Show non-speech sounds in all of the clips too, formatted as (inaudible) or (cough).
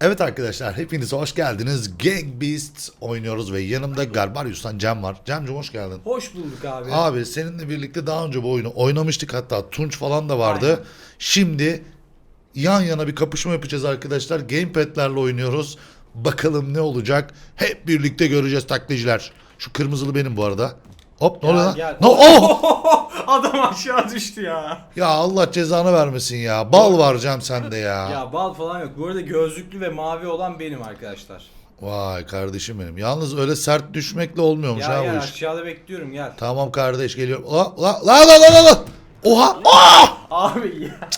Evet arkadaşlar hepiniz hoş geldiniz. Gang Beasts oynuyoruz ve yanımda Garbarius'tan Cem var. Cem'cim hoş geldin. Hoş bulduk abi. Abi seninle birlikte daha önce bu oyunu oynamıştık hatta Tunç falan da vardı. Aynen. Şimdi yan yana bir kapışma yapacağız arkadaşlar. Gamepad'lerle oynuyoruz. Bakalım ne olacak. Hep birlikte göreceğiz taklitciler. Şu kırmızılı benim bu arada. Hop ne oluyor lan? gel. Ne- oh! (laughs) Adam aşağı düştü ya. Ya Allah cezanı vermesin ya. Bal var Cem sende ya. Ya bal falan yok. Bu arada gözlüklü ve mavi olan benim arkadaşlar. Vay kardeşim benim. Yalnız öyle sert düşmekle olmuyormuş Gel ha gel bu iş. aşağıda bekliyorum gel. Tamam kardeş geliyorum. La la la la la la. Oha! Ah! Abi ya.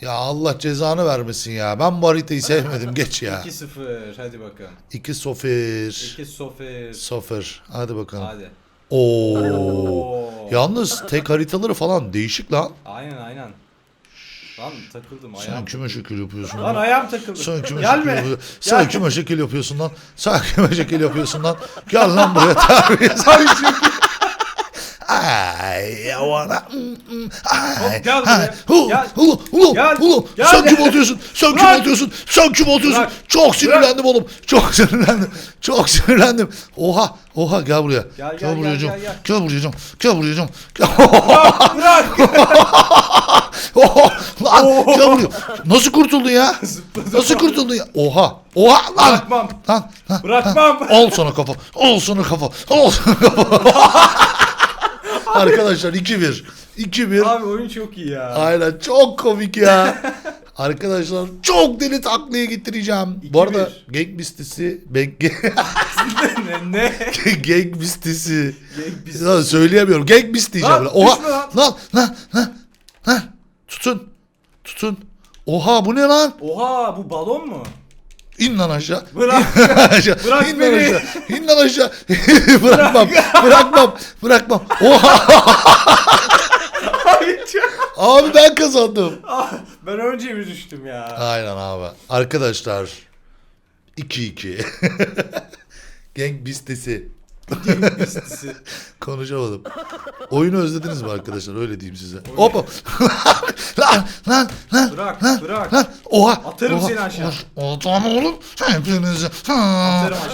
Ya Allah cezanı vermesin ya. Ben bu haritayı sevmedim. Geç ya. 2-0 hadi bakalım. 2 sofir. 2-0. Sofir. Hadi bakalım. Hadi. Oo. Yalnız tek haritaları falan değişik lan. Aynen aynen. Lan takıldım ayağım. Sen kime şekil yapıyorsun Lan lan? ayağım takıldı. Sen kime şekil Gelme. yapıyorsun? Sen kime şekil yapıyorsun lan? Sen kime şekil yapıyorsun lan? Gel lan buraya terbiyesiz. Ay, I mm, mm, ay, gel ay, buraya. hu, Gel. hu, hu, Gel. hu. Gel. Sen kim atıyorsun? Sen kim Bırak. Sen kim? Bırak. Çok sinirlendim oğlum. Çok sinirlendim. Çok sinirlendim. Oha, oha gel buraya. Gel, gel, buraya gel, canım. gel, gel. Gel buraya canım. Gel buraya canım. Gel. Bırak bırak. (laughs) Oha, lan gel buraya. Nasıl kurtuldun ya? (laughs) Nasıl kurtuldun ya? Oha. Oha lan. Bırakmam. Lan, lan. Bırakmam. Al sana kafa. Al sana kafa. Al sana kafa. (laughs) (laughs) Arkadaşlar 2-1. 2-1. Abi oyun çok iyi ya. Aynen çok komik ya. Arkadaşlar çok deli taklaya getireceğim. Bu 2-1. arada Gang Bistisi Bank ne ne? Gang Bistisi Gang. Lan söyleyemiyorum. Gang Beast diyeceğim. Lan, Oha. lan. Lan lan lan. Lan. Tutun. Tutun. Oha bu ne lan? Oha bu balon mu? İn lan aşağı. Bırak. Aşağı. Bırak İn beni. aşağı. İn lan aşağı. (laughs) bırakmam. bırakmam. Bırakmam. Oha. Abi ben kazandım. Ah, ben önce mi düştüm ya? Aynen abi. Arkadaşlar 2-2. (laughs) Gang bistesi. (laughs) Konuşamadım. Oyunu özlediniz mi arkadaşlar? Öyle diyeyim size. Hoppa. (laughs) lan lan lan. Bırak, lan, bırak. Lan. Oha. Atarım oha, seni aşağı. oha. Tamam oğlum. Hepinizi.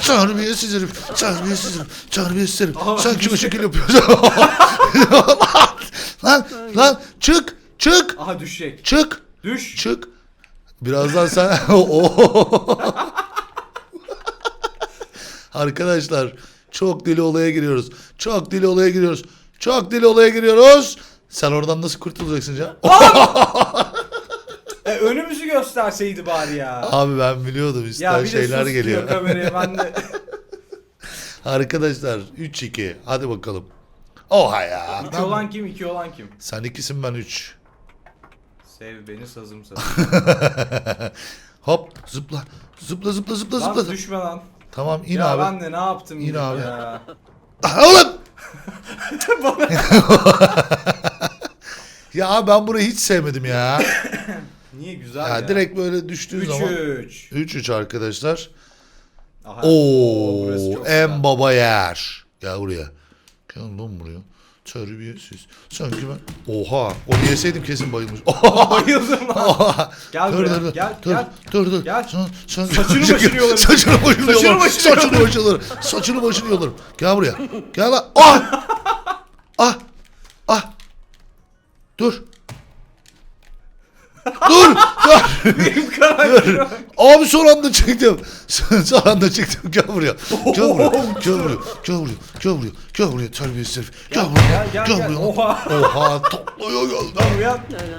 Terbiyesiz herif. Terbiyesiz herif. Terbiyesiz herif. Sen kime şekil yapıyorsun? lan. (laughs) Lan. Lan. Çık. Çık. Aha düşecek. Çık. Düş. Çık. Birazdan sen... Arkadaşlar çok deli olaya giriyoruz. Çok deli olaya giriyoruz. Çok deli olaya giriyoruz. Sen oradan nasıl kurtulacaksın Can? (laughs) E, önümüzü gösterseydi bari ya. Abi ben biliyordum ya üstten bir de şeyler sus geliyor. diyor kameraya ben de. (laughs) Arkadaşlar 3-2 hadi bakalım. Oha ya. İki olan kim? iki olan kim? Sen ikisin ben 3. Sev beni sazım sazım. (laughs) Hop zıpla. Zıpla zıpla zıpla lan zıpla. düşme lan. Tamam in ya abi. ben de ne yaptım İn abi. (laughs) (laughs) ya. Oğlum. ya ben burayı hiç sevmedim ya. (coughs) Niye güzel ya, ya. direkt böyle düştüğün zaman 3-3. 3-3 arkadaşlar. Aha. Oo, burası çok en güzel. baba yer. Gel buraya. Gel lan buraya. Terbiyesiz. Sanki ben... Oha. Onu yeseydim kesin bayılmış. Oha. (laughs) Bayıldım lan. Oha. Gel dur, buraya, dur, dur, gel, dur, gel. dur, dur. Gel. Sen, sen, Saçını (laughs) başını yolarım. Saçını başını başını Saçını başını yolarım. Saçını başını yolarım. Gel buraya. Gel lan. Ah. ah. Ah. Dur. Dur. Dur. Benim karakterim. Abi son anda çıktım. (laughs) son anda çıktım. Gel buraya. Gel buraya. Gel buraya. Gel buraya. Gel buraya. Gel buraya terbiyesiz herif. Gel buraya. Gel gel gel. buraya. Oha. Oha. Topluyor gel. Lan uyan.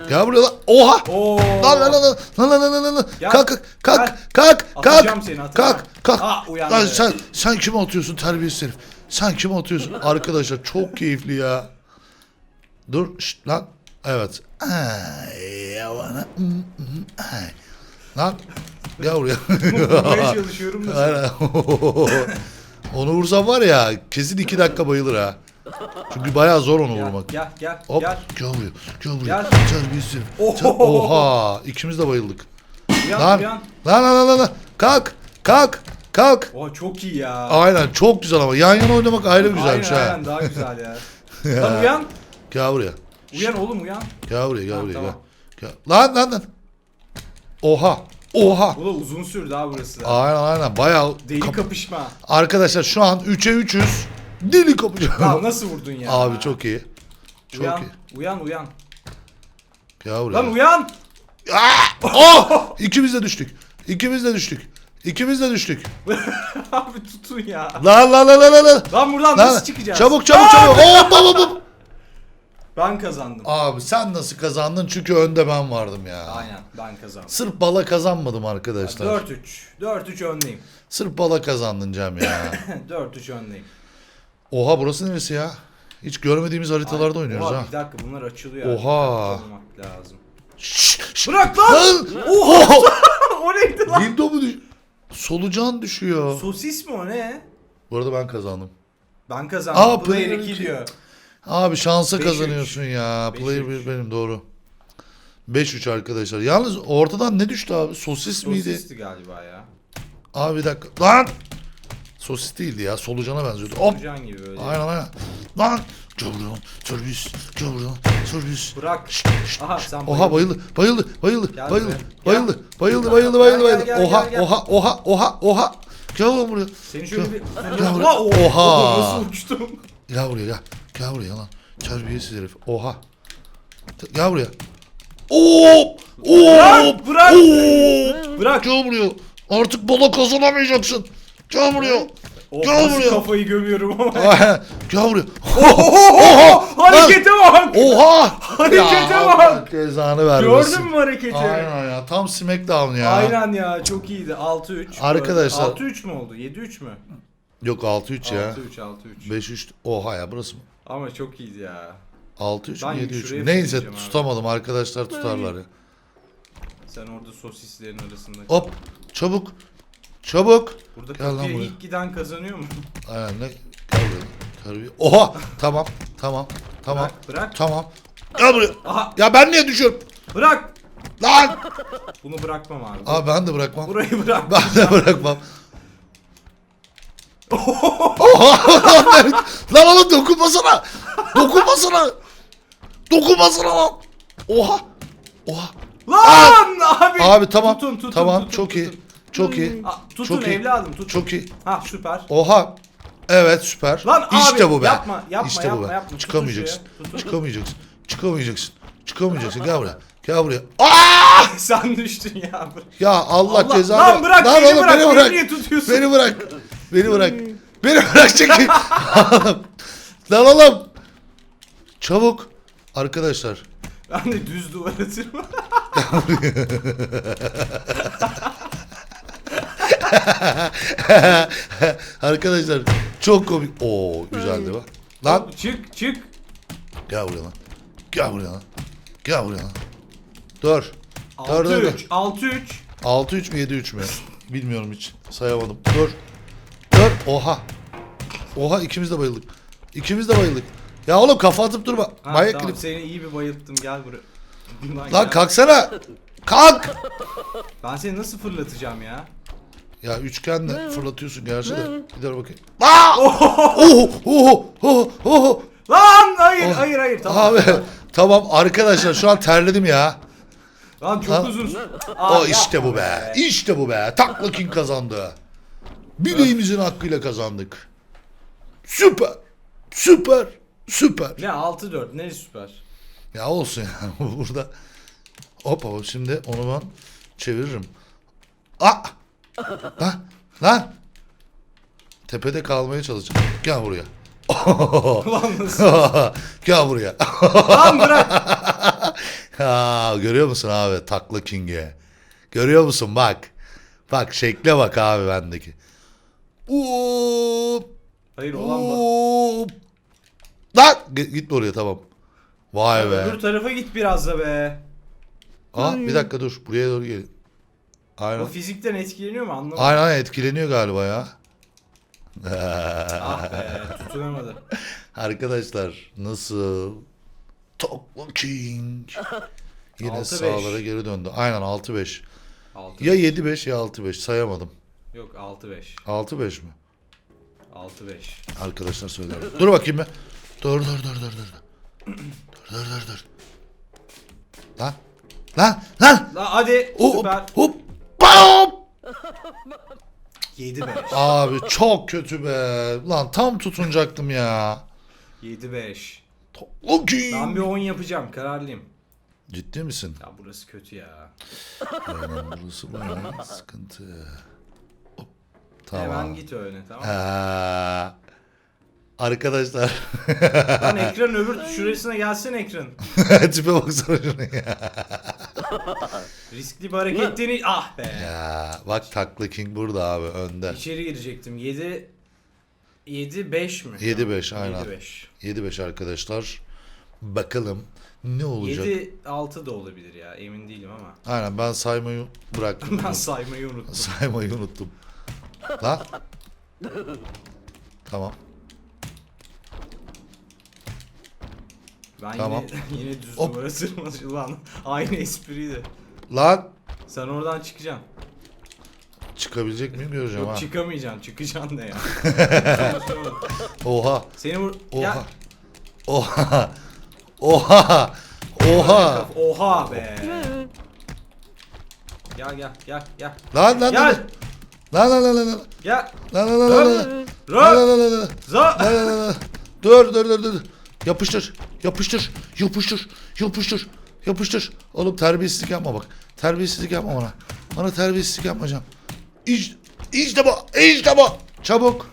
Gel buraya lan. Oha. Oo. Lan lan lan lan lan lan lan lan lan. Gel, Kalk kalk kalk kalk Atacağım kalk. seni, atacağım. Kalk kalk. Ah, uyandı. Lan sen sen kime atıyorsun terbiyesiz herif? Sen kime atıyorsun? Arkadaşlar çok keyifli ya. Dur şşt lan. Evet. Ay yavana. Ay. Lan gel buraya. (laughs) Vurmaya çalışıyorum da. Aynen. (laughs) onu vursam var ya kesin iki dakika bayılır ha. Çünkü bayağı zor onu vurmak. gel gel. Hop gel. gel buraya. Gel buraya. Gel. Oho. Ter- Oha. ikimiz de bayıldık. Uyan Lan. uyan. Lan lan lan lan. Kalk. Kalk. Kalk. Oha çok iyi ya. Aynen çok güzel ama yan yana oynamak ayrı güzelmiş aynen, ha. aynen daha güzel ya. (laughs) Ya. Lan uyan. Gel buraya. Uyan oğlum uyan. Gel buraya gel buraya tamam. gel. gel. Lan lan lan. Oha. Oha. Bu da uzun sürdü ha burası. Aynen aynen bayağı. Deli kap- kapışma. Arkadaşlar şu an 3'e 300. Deli kapacağım. Lan nasıl vurdun ya? Abi çok iyi. Çok uyan, iyi. uyan uyan. Ya buraya. Lan uyan. Oh! (laughs) İkimiz de düştük. İkimiz de düştük. İkimiz de düştük. (laughs) Abi tutun ya. Lan lan lan lan lan, lan. Lan buradan Lan, nasıl çıkacağız? Çabuk çabuk çabuk. Hop hop hop. Ben kazandım. Abi sen nasıl kazandın? Çünkü önde ben vardım ya. Aynen ben kazandım. Sırf bala kazanmadım arkadaşlar. 4-3. 4-3 öndeyim. Sırf bala kazandın Cem ya. (laughs) 4-3 öndeyim. Oha burası neresi ya? Hiç görmediğimiz haritalarda oynuyoruz Oha, ha. Bir dakika bunlar açılıyor. Oha. Olmak lazım. Şşş, şşş. Bırak lan. Lan! Oha! (laughs) o neydi lan? Dildo mu düş- Solucan düşüyor. Sosis mi o ne? Bu arada ben kazandım. Ben kazandım. Aa, Player player 2 iki. diyor. Abi şansa 5-3. kazanıyorsun ya. Player 5-3. 1 benim doğru. 5-3 arkadaşlar. Yalnız ortadan ne düştü abi? Sosis miydi? Sosisti galiba ya. Abi bir dakika. Lan! Sosis değildi ya. Solucana benziyordu. Hop! Can gibi böyle. Aynen aynen. Lan! Gavurun, servis, gavurun, servis. Bırak. Aha sen Oha bayıldı, bayıldı, bayıldı, Gel bayıldı, buraya. bayıldı, bayıldı, bayıldı, bayıldı, Gel, bayıldı, gel, bayıldı. gel, Oha, gel, gel. oha, oha, oha, oha. Gel lan buraya. Seni şöyle bir... Oha. Oha. Nasıl uçtum? Gel buraya gel. Gel buraya lan. Terbiyesiz herif. Oha. Gel buraya. Oo! Oo! Bırak, bırak. Oo! Bırak. Gel buraya. Artık bala kazanamayacaksın. Gel buraya. Oh, Gel buraya. kafayı gömüyorum ama. Gel buraya. Oha! Harekete bak! Oha! Harekete Ya, bak! Cezanı vermesin. Gördün mü hareketi? Aynen ya. Tam Smackdown ya. Aynen ya çok iyiydi. 6-3. Arkadaşlar- 6-3 mü oldu? 7-3 mü? Yok 6-3 ya. 6-3 6-3. 5-3. Oha ya burası mı? Ama çok iyiydi ya. 6-3 Ben mü 7-3 şuraya mü? Neyse fırlayacağım abi. tutamadım. Arkadaşlar tutarlar ya. Sen orada sosislerin arasında. Hop. Çabuk. Çabuk. Burada Gel lan kapıya buraya. ilk giden kazanıyor mu? Aynen ne? Gel buraya. Terbiye. Oha! Tamam. Tamam. Tamam. Bırak, bırak. Tamam. Gel buraya. Aha Ya ben niye düşüyorum? bırak. Lan! Bunu bırakmam abi. Abi ben de bırakmam. Burayı bırak. Ben de bırakmam. Oha! (laughs) lan oğlum dokunmasana. Dokunmasana. Dokunmasana lan. Oha. Oha. Lan abi. Abi tamam. Tutun, tutun, tamam tutun, çok tutun. iyi. Çok iyi. Aa, tutun Çok iyi. evladım tutun. Çok iyi. Ha süper. Oha. Evet süper. Lan işte abi, bu be. yapma, yapma, işte bu yapma, be. yapma. Çıkamayacaksın. tutun. Çıkamayacaksın. Çıkamayacaksın. Çıkamayacaksın. Gel buraya. Gel buraya. (laughs) Aa! Sen düştün ya. Ya Allah, Allah- cezanı. Lan bırak, beni oğlum, bırak, beni beni bırak. niye tutuyorsun? Beni bırak. Beni bırak. beni bırak çekil. (laughs) Lan oğlum. Çabuk. Arkadaşlar. Ben de düz duvar atıyorum. (laughs) Arkadaşlar çok komik. Oo güzeldi bak. Lan çık çık. gel buraya lan. Gel buraya lan. Gel buraya lan. Dur. Dur dur dur. 6-3. 6-3. 6-3 mü 7-3 mü? Bilmiyorum hiç. Sayamadım. Dur. Oha. Oha ikimiz de bayıldık. İkimiz de bayıldık. Ya oğlum kafa atıp durma. Ha, Manyak tamam, klip. seni iyi bir bayılttım gel buraya. (laughs) Lan, Lan kalksana. Kalk. Ben seni nasıl fırlatacağım ya? Ya üçgenle fırlatıyorsun gerçi de. Bir dur bakayım. Aa! (laughs) Oho! Oho! Oho! Oho! Lan hayır Oh. hayır hayır tamam. Abi tamam arkadaşlar şu an terledim ya. Lan çok Ha. uzun. O Aa, işte yapma bu be. İşte bu be. Takla King kazandı. Bileğimizin hakkıyla kazandık. Süper. Süper. Süper. Ne 6-4 ne süper. Ya olsun ya. (laughs) Burada. Hop hop şimdi onu ben çeviririm. Aa! Lan! Lan! Tepede kalmaya çalışacağım. Gel buraya. (laughs) Lan nasıl? (laughs) Gel buraya. Lan bırak. Ha, görüyor musun abi takla King'i? Görüyor musun bak. Bak şekle bak abi bendeki. Hop, Hayır olan bu. hop. Lan G- gitme oraya tamam. Vay be. Öbür tarafa git biraz da be. Aa, bir dakika dur buraya doğru gel. Aynen. O fizikten etkileniyor mu anlamadım. Aynen aynen, etkileniyor galiba ya. Ah be (laughs) tutunamadı. Arkadaşlar nasıl? Takla King. Yine 6-5. sağlara geri döndü. Aynen 6-5. 6 Ya 7-5 ya 6-5 sayamadım. Yok 6-5. 6-5 mi? 6-5. Arkadaşlar söyler. (laughs) dur bakayım be. Dur dur dur dur dur. Dur dur dur dur. Lan. Lan lan. Lan hadi O, süper. hop. Ba! Bam! 7-5. Abi çok kötü be. Lan tam tutunacaktım ya. 7-5. Okey. Ben bir 10 yapacağım kararlıyım. Ciddi misin? Ya burası kötü ya. Aynen burası bayağı sıkıntı. Hop. Hemen Tamam. git öyle tamam? Ha. Arkadaşlar (laughs) Lan ekran öbür şurasına gelsin ekran. (laughs) tipe baksana şuna ya. Riskli bir hareketlerini ah be. ya. Bak Takla King burada abi önde. İçeri girecektim. 7 7 5 mi? 7-5 aynen. 7 5. 7-5 arkadaşlar. Bakalım ne olacak? 7 6 da olabilir ya. Emin değilim ama. Aynen ben saymayı bıraktım. (laughs) Ben saymayı unuttum. saymayı unuttum. Lan. Tamam. Ben Tamam. yine (laughs) yine düz Hop. numara sırması lan. Aynı espriydi. Lan. Sen oradan çıkacaksın. Çıkabilecek miyim göreceğim Yok ha. çıkamayacaksın. Çıkacaksın da ya. (laughs) Oha. Seni vur. Oha. Ya. Oha. Oha. Oha. Oha be. Gel gel gel gel. Lan lan lan. Gel. Lan lan lan lan lan. Gel. Lan lan lan lan lan. Lan Rö. lan lan lan lan. Za. Lan lan lan lan. Dur dur dur dur. Yapıştır. Yapıştır. Yapıştır. Yapıştır. Yapıştır. Oğlum terbiyesizlik yapma bak. Terbiyesizlik yapma bana. Bana terbiyesizlik yapmayacağım. İş, işte bu. İşte bu. Çabuk.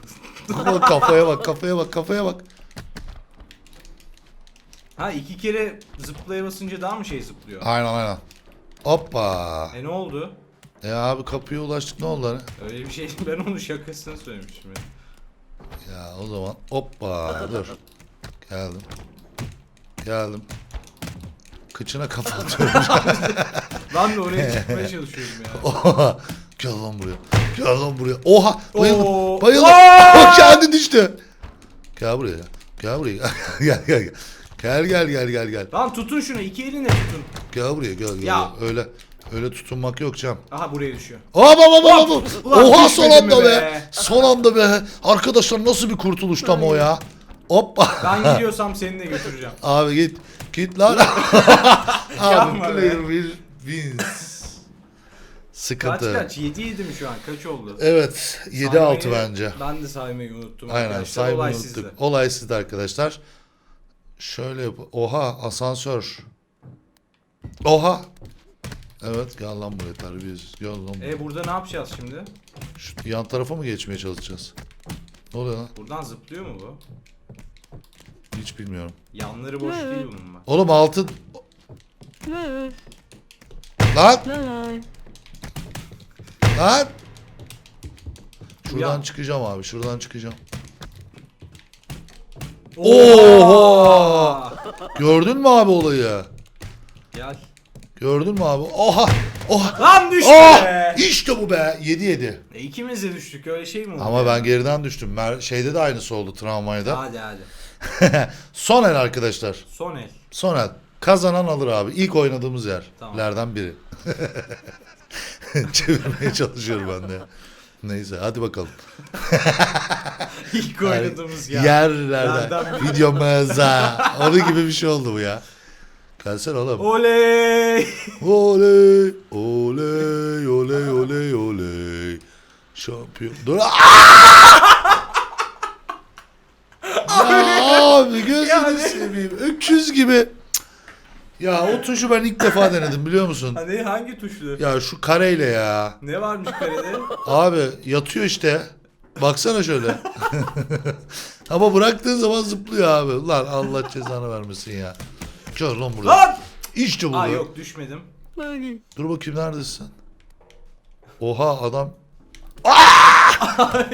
Kafaya bak kafaya bak kafaya bak. Ha iki kere zıplaya basınca daha mı şey zıplıyor? Aynen aynen. Hoppa. E ne oldu? E abi kapıya ulaştık ne oldu hani? Öyle bir şey ben onun şakasını söylemiştim ya. Ya o zaman hoppa dur. Geldim. Geldim. Kıçına kafa atıyorum. (laughs) Ben de oraya çıkmaya çalışıyorum ya. (laughs) Oha. Gel lan buraya. Gel lan buraya. Oha. Bayıldım. Oo. Bayıldım. Aa! O kendi düştü. Gel buraya. Gel buraya. (laughs) gel gel gel. Gel gel gel gel gel. Lan tutun şunu iki elinle tutun. Gel buraya gel gel. Ya. Öyle öyle tutunmak yok Cem. Aha buraya düşüyor. Hop hop, hop. Ulan Oha son mi anda be. be? Son anda be. Arkadaşlar nasıl bir kurtuluştu ama o ya. Hoppa. Ben gidiyorsam seni de götüreceğim. (laughs) Abi git. Git lan. (laughs) Abi Yapma be. player will wins. Kaç Sıkıntı. kaç? 7 7 mi şu an? Kaç oldu? Evet 7-6 Saymayı- bence. Ben de saymayı unuttum. Aynen arkadaşlar. saymayı Olay unuttuk. sizde. Olay sizde arkadaşlar. Şöyle yap. Oha asansör. Oha. Evet gel lan buraya terbiyesiz. Gel lan buraya. E burada ne yapacağız şimdi? Şu yan tarafa mı geçmeye çalışacağız? Ne oluyor lan? Buradan zıplıyor mu bu? Hiç bilmiyorum. Yanları boş değil bunun bak. Oğlum altın... Lan! Lan! Şuradan Ya. çıkacağım abi. Şuradan çıkacağım. Oha! Gördün mü abi olayı? Gel. Gördün mü abi? Oha! Oha! Lan düştü Oh! be! İşte bu be. 7-7. E, ikimiz de düştük öyle şey mi oldu? Ama ya? ben geriden düştüm. Mer- şeyde de aynısı oldu tramvayda. Hadi hadi. (laughs) Son el arkadaşlar. Son el. Son el. Kazanan alır abi. İlk oynadığımız Tamam. yerlerden biri. (laughs) Çevirmeye çalışıyorum ben de. Neyse hadi bakalım. (laughs) İlk oynadığımız yer. Yerlerden. Nereden Video meza. Onun gibi bir şey oldu bu ya. Gelsene oğlum. Oley! Oley. Oley. Oley. Oley. Oley. Şampiyon. Dur. Abi gözünü Yani. seveyim. Öküz gibi. Ya o tuşu ben ilk defa denedim biliyor musun? Hani hangi tuşlu? Ya şu kareyle ya. Ne varmış karede? Abi yatıyor işte. Baksana şöyle. (laughs) Ama bıraktığın zaman zıplıyor abi. Lan Allah cezanı vermesin ya. Gör lan burada. Lan! İşte bu. Aa yok düşmedim. Dur bakayım neredesin? Oha adam. (laughs)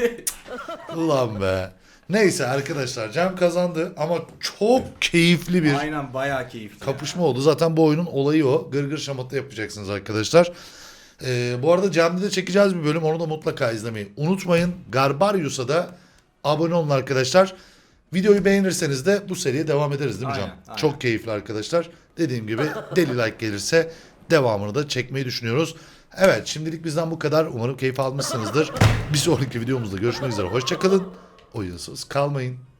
Ulan be. Neyse arkadaşlar Cem kazandı ama çok keyifli bir Aynen bayağı keyifli. kapışma oldu. Zaten bu oyunun olayı o. Gırgır şamata yapacaksınız arkadaşlar. Ee, bu arada Cem'de de çekeceğiz bir bölüm. Onu da mutlaka izlemeyi unutmayın. Garbarius'a da abone olun arkadaşlar. Videoyu beğenirseniz de bu seriye devam ederiz değil mi Cem? Aynen, aynen. Çok keyifli arkadaşlar. Dediğim gibi deli like gelirse devamını da çekmeyi düşünüyoruz. Evet şimdilik bizden bu kadar. Umarım keyif almışsınızdır. Bir sonraki videomuzda görüşmek üzere. Hoşçakalın. Oyunsuz kalmayın.